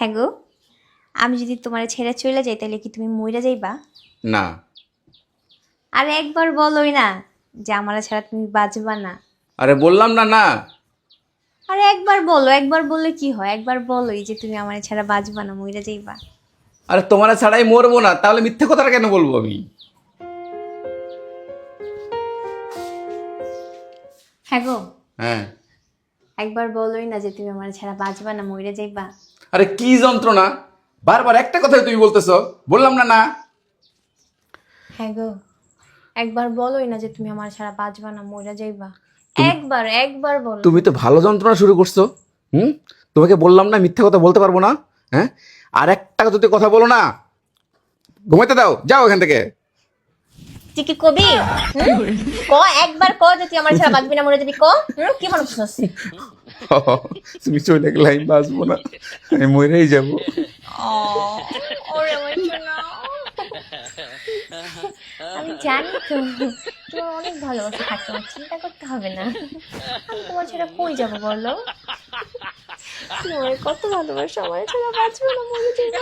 হ্যাঁ গো আমি যদি তোমার ছেড়ে চলে যাই তাহলে কি তুমি মইরা যাইবা? না। আর একবার বলোই না যে আমার ছাড়া তুমি বাঁচবা না। আরে বললাম না না। আরে একবার বলো একবার বললে কি হয়? একবার বলোই যে তুমি আমার ছাড়া বাঁচবা না মইরা যাইবা। আরে তোমার ছাড়াই মরবো না তাহলে মিথ্যে কথাটা কেন বলব আমি? হ্যাঁ গো। হ্যাঁ। একবার বলোই না যে তুমি আমার ছাড়া বাঁচবা না মইরা যাইবা। আরে কি যন্ত্রণা? বারবার একটা কথাই তুমি বলতেছো। বললাম না না। হ্যাঁ গো একবার বলোই না যে তুমি আমার ছাড়া বাঁচবা না মইরা যাইবা। একবার একবার বলো। তুমি তো ভালো যন্ত্রণা শুরু করছ হুম? তোমাকে বললাম না মিথ্যে কথা বলতে পারব না হ্যাঁ? আর একটা যদি কথা বলো না ঘুমাইতে দাও যাও এখান থেকে। তুই কি কবি? ক একবার ক যে তুই আমার ছাড়া বাঁচবি না মরে যাবি। ক? কি মনে করছিস তুমি চলে গেলে আমি বাঁচবো না আমি মরেই যাব। আমি জানি তো তোমার অনেক ভালোবাসা থাকে আমার চিন্তা করতে হবে না। আমি তোমার ছাড়া কই যাব বলো? তোমার কত ভালোবাসা আমার ছাড়া বাঁচবো না মরে যাবে।